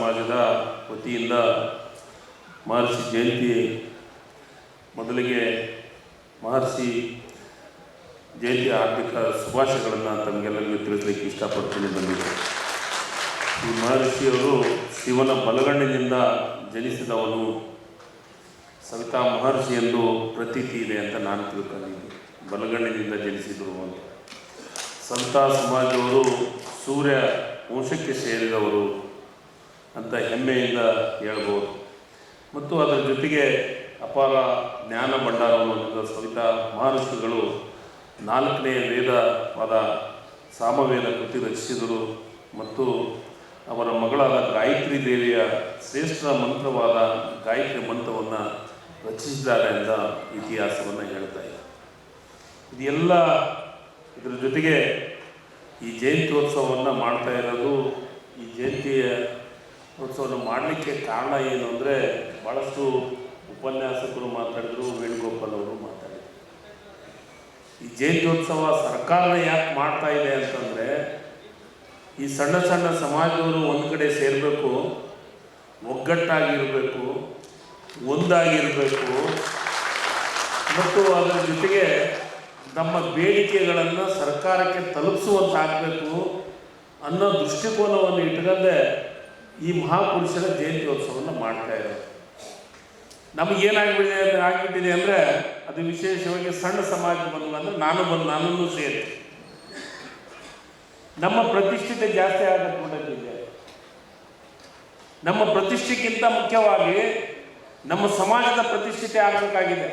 ಸಮಾಜದ ವತಿಯಿಂದ ಮಹರ್ಷಿ ಜಯಂತಿ ಮೊದಲಿಗೆ ಮಹರ್ಷಿ ಜಯಂತಿ ಆರ್ಥಿಕ ಶುಭಾಶಯಗಳನ್ನು ತಮಗೆಲ್ಲರಿಗೂ ತಿಳಿಸಲಿಕ್ಕೆ ಇಷ್ಟಪಡ್ತೀನಿ ಬಂದಿದೆ ಈ ಮಹರ್ಷಿಯವರು ಶಿವನ ಬಲಗಣ್ಣಿನಿಂದ ಜನಿಸಿದವನು ಸವಿತಾ ಮಹರ್ಷಿ ಎಂದು ಪ್ರತೀತಿ ಇದೆ ಅಂತ ನಾನು ತಿಳ್ಕೊಂಡಿದ್ದೆ ಬಲಗಣ್ಣಿನಿಂದ ಜನಿಸಿದರು ಅಂತ. ಸಂತ ಸಮಾಜವರು ಸೂರ್ಯ ವಂಶಕ್ಕೆ ಸೇರಿದವರು. ಅಂತ ಹೆಮ್ಮೆಯಿಂದ ಹೇಳ್ಬೋದು. ಮತ್ತು ಅದರ ಜೊತೆಗೆ ಅಪಾರ ಜ್ಞಾನ ಭಂಡಾರವನ್ನು ಹೊಂದಿದ ಸವಿತಾ ನಾಲ್ಕನೆಯ ವೇದವಾದ ಸಾಮವೇದ ಕೃತಿ ರಚಿಸಿದರು. ಮತ್ತು ಅವರ ಮಗಳಾದ ಗಾಯತ್ರಿ ದೇವಿಯ ಶ್ರೇಷ್ಠ ಮಂತ್ರವಾದ ಗಾಯತ್ರಿ ಮಂತ್ರವನ್ನು ರಚಿಸಿದ್ದಾರೆ ಅಂತ ಇತಿಹಾಸವನ್ನು ಹೇಳ್ತಾ ಇದೆ. ಇದೆಲ್ಲ ಇದರ ಜೊತೆಗೆ ಈ ಜಯಂತ್ಯೋತ್ಸವವನ್ನು ಮಾಡ್ತಾ ಇರೋದು ಈ ಜಯಂತಿಯ ಉತ್ಸವವನ್ನು ಮಾಡಲಿಕ್ಕೆ ಕಾರಣ ಏನು ಅಂದರೆ ಭಾಳಷ್ಟು ಉಪನ್ಯಾಸಕರು ಮಾತಾಡಿದರು, ವೇಣುಗೋಪಾಲ್ ಅವರು ಮಾತಾಡಿದರು. ಈ ಜಯಂತ್ಯೋತ್ಸವ ಸರ್ಕಾರ ಯಾಕೆ ಮಾಡ್ತಾ ಇದೆ ಅಂತಂದರೆ, ಈ ಸಣ್ಣ ಸಣ್ಣ ಸಮಾಜದವರು ಒಂದು ಕಡೆ ಸೇರಬೇಕು, ಒಗ್ಗಟ್ಟಾಗಿರಬೇಕು, ಒಂದಾಗಿರಬೇಕು, ಮತ್ತು ಅದರ ಜೊತೆಗೆ ನಮ್ಮ ಬೇಡಿಕೆಗಳನ್ನು ಸರ್ಕಾರಕ್ಕೆ ತಲುಪಿಸುವಂತಾಗಬೇಕು ಅನ್ನೋ ದೃಷ್ಟಿಕೋನವನ್ನು ಇಟ್ಕೊಂಡೆ ಈ ಮಹಾಪುರುಷರ ಜಯಂತ್ಯೋತ್ಸವವನ್ನು ಮಾಡ್ತಾ ಇರೋದು ನಮಗೇನಾಗ್ಬಿಟ್ಟಿದೆ ಆಗಿಬಿಟ್ಟಿದೆ ಅಂದರೆ, ಅದು ವಿಶೇಷವಾಗಿ ಸಣ್ಣ ಸಮಾಜ ಬಂದು ಅಂದರೆ ನಾನು ಬಂದು, ನಾನನ್ನು ಸೇರಿ. ನಮ್ಮ ಪ್ರತಿಷ್ಠಿತೆ ಜಾಸ್ತಿ ಆಗತ್ತೆ ನಮ್ಮ ಪ್ರತಿಷ್ಠೆಗಿಂತ ಮುಖ್ಯವಾಗಿ ನಮ್ಮ ಸಮಾಜದ ಪ್ರತಿಷ್ಠಿತೆ ಆಗಬೇಕಾಗಿದೆ.